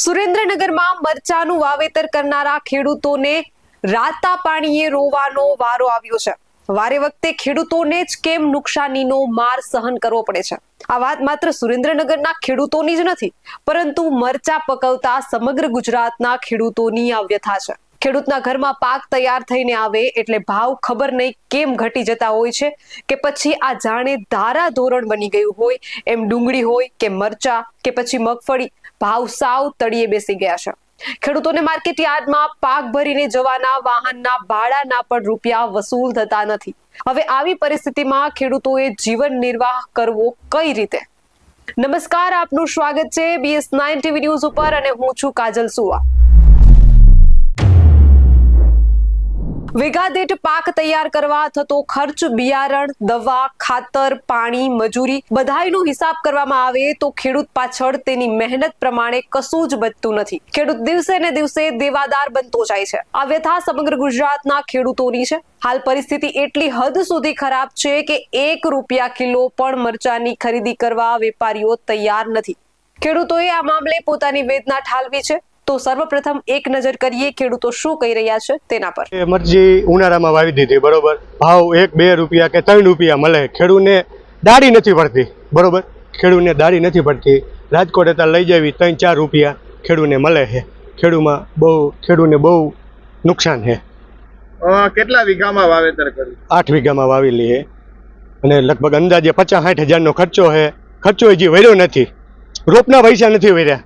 સુરેન્દ્રનગરમાં મરચાનું વાવેતર કરનારા ખેડૂતોને રાતા પાણીએ રોવાનો વારો આવ્યો છે. વારે વખતે ખેડૂતોને જ કેમ નુકસાનીનો માર સહન કરવો પડે છે? આ વાત માત્ર સુરેન્દ્રનગરના ખેડૂતોની જ નથી, પરંતુ મરચા પકવતા સમગ્ર ગુજરાતના ખેડૂતોની આ વ્યથા છે. ખેડૂતના ઘરમાં પાક તૈયાર થઈને આવે એટલે ભાવ ખબર નહીં કેમ ઘટી જતા હોય છે કે પછી આ જાણે ધારા ધોરણ બની ગયું હોય, એમ ડુંગળી હોય કે મરચા કે પછી મગફળી ભાવ સાવ તળિયે બેસી ગયા છે. ખેડૂતોને માર્કેટ યાર્ડમાં પાક ભરીને જવાના વાહનના ભાડાના પણ રૂપિયા વસૂલ થતા નથી. હવે આવી પરિસ્થિતિમાં ખેડૂતોએ જીવન નિર્વાહ કરવો કઈ રીતે? નમસ્કાર, આપનું સ્વાગત છે બીએસ નાઇન ટીવી ન્યૂઝ ઉપર અને હું છું કાજલ સુવા. વીઘા પાક તૈયાર કરવા થતો ખર્ચ, બિયારણ, દવા, ખાતર, પાણી, મજૂરી બધાયનો હિસાબ કરવામાં આવે તો ખેડૂત પાછળ તેની મહેનત પ્રમાણે કશું જ બચતું નથી. ખેડૂત દિવસે ને દિવસે દેવાદાર બનતો જાય છે. આ વ્યથા સમગ્ર ગુજરાતના ખેડૂતોની છે. હાલ પરિસ્થિતિ એટલી હદ સુધી ખરાબ છે કે એક રૂપિયા કિલો પણ મરચાની ખરીદી કરવા વેપારીઓ તૈયાર નથી. ખેડૂતોએ આ મામલે પોતાની વેદના ઠાલવી છે. તો સર્વપ્રથમ એક નજર કરીએ ખેડૂતો શું કહી રહ્યા છે તેના પર. મરજી ઉનાળામાં વાવી દીધી બરોબર? ભાવ એક બે રૂપિયા કે ત્રણ રૂપિયા મળે. ખેડૂને દાડી નથી પડતી બરોબર? ખેડૂને દાડી નથી પડતી. રાજકોટ હતા લઈ જવી ત્રણ ચાર રૂપિયા ખેડૂને મળે છે. ખેડૂમાં બહુ ખેડૂને બહુ નુકસાન છે. કેટલા વીઘામાં વાવેતર કર્યું? આઠ વીઘામાં વાવેલી લઈએ અને લગભગ અંદાજે પચાસ સાઠ હજારનો ખર્ચો છે. ખર્ચો હજી વર્યો નથી. રોપના પૈસા નથી વર્યા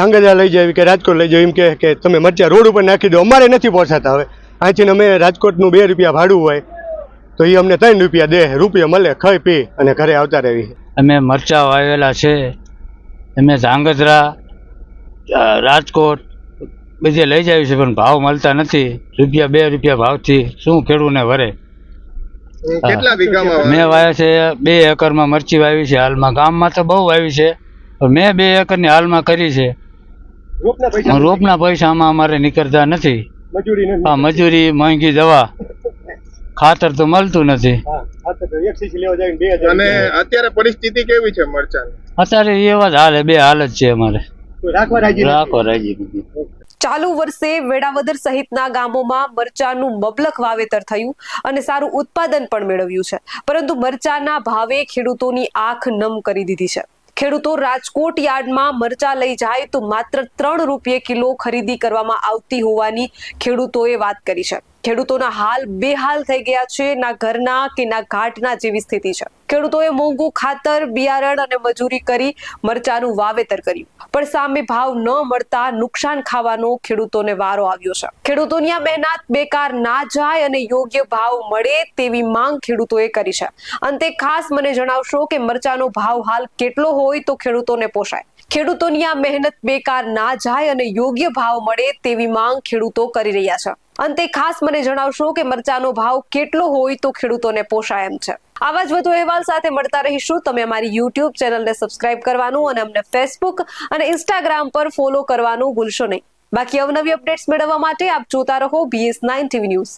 ધાંગધ્રા લઈ જાય કે રાજકોટ લઈ જાય એમ કહે કે તમે મરચા રોડ ઉપર નાખી દો. અમારે નથી પહોંચાતા હવે. અહીંથી અમે રાજકોટનું બે રૂપિયા ભાડું હોય તો એ અમને ત્રણ રૂપિયા દે રૂપિયા મળે ખાઈ પી અને ઘરે આવતા રહેવી અમે મરચા વાવેલા છે. અમે ધાંગધ્રા રાજકોટ બધે લઈ જાય છે પણ ભાવ મળતા નથી. રૂપિયા બે રૂપિયા ભાવથી શું ખેડૂને વરે? મેં વાવ્યા છે બે એકરમાં મરચી વાવી છે. હાલમાં ગામમાં તો બહુ વાવી છે મેં બે એકરની હાલમાં કરી છે. રોપના પણ રોપના પૈસા આમાં અમારે નીકળતા નથી. હા મજૂરી મોંઘી દવા ખાતર તો મળતું નથી. એક સીસી લેવા જાય બે અને અત્યારે પરિસ્થિતિ કેવી છે મરચાની? અત્યારે એવા જ હાલે બે હાલ જ છે અમારે. રાખવા રાજી રાખો રાજી બધી ચાલુ વર્ષે વેડાવદર સહિતના ગામોમાં મરચાનું મબલક વાવેતર થયું અને સારું ઉત્પાદન પણ મેળવ્યું છે. પરંતુ મરચાના ભાવે ખેડૂતોની આંખ નમ કરી દીધી છે. ખેડૂતો રાજકોટ યાર્ડમાં મરચા લઈ જાય તો માત્ર ત્રણ રૂપિયે કિલો ખરીદી કરવામાં આવતી હોવાની ખેડૂતોએ વાત કરી છે. ખેડૂતોના હાલ બેહાલ થઈ ગયા છે, ના ઘરના કે ના ઘાટના જેવી સ્થિતિ છે. ખેડૂતોએ મોંઘું ખાતર, બિયારણ અને મજૂરી કરી મરચાનું વાવેતર કર્યું. પણ સામે ભાવ ન મળતા નુકસાન ખાવાનો ખેડૂતોને વારો આવ્યો છે. ખેડૂતોની આ મહેનત બેકાર ના જાય અને યોગ્ય ભાવ મળે તેવી માંગ ખેડૂતોએ કરી છે. અંતે ખાસ મને જણાવશો કે મરચાનો ભાવ હાલ કેટલો હોય તો ખેડૂતોને પોષાય. ખેડૂતોની આ મહેનત બેકાર ના જાય અને યોગ્ય ભાવ મળે તેવી માંગ ખેડૂતો કરી રહ્યા છે. અંતે ખાસ મને જણાવશો કે મરચાનો ભાવ કેટલો હોય તો ખેડૂતોને પોષાય એમ છે. આવા જ વધુ અહેવાલ સાથે મળતા રહીશું. તમે અમારી યુટ્યુબ ચેનલને સબસ્ક્રાઇબ કરવાનું અને અમને ફેસબુક અને ઇન્સ્ટાગ્રામ પર ફોલો કરવાનું ભૂલશો નહીં. બાકી અવનવી અપડેટ્સ મેળવવા માટે આપ જોતા રહો બીએસ નાઇન ટીવી ન્યૂઝ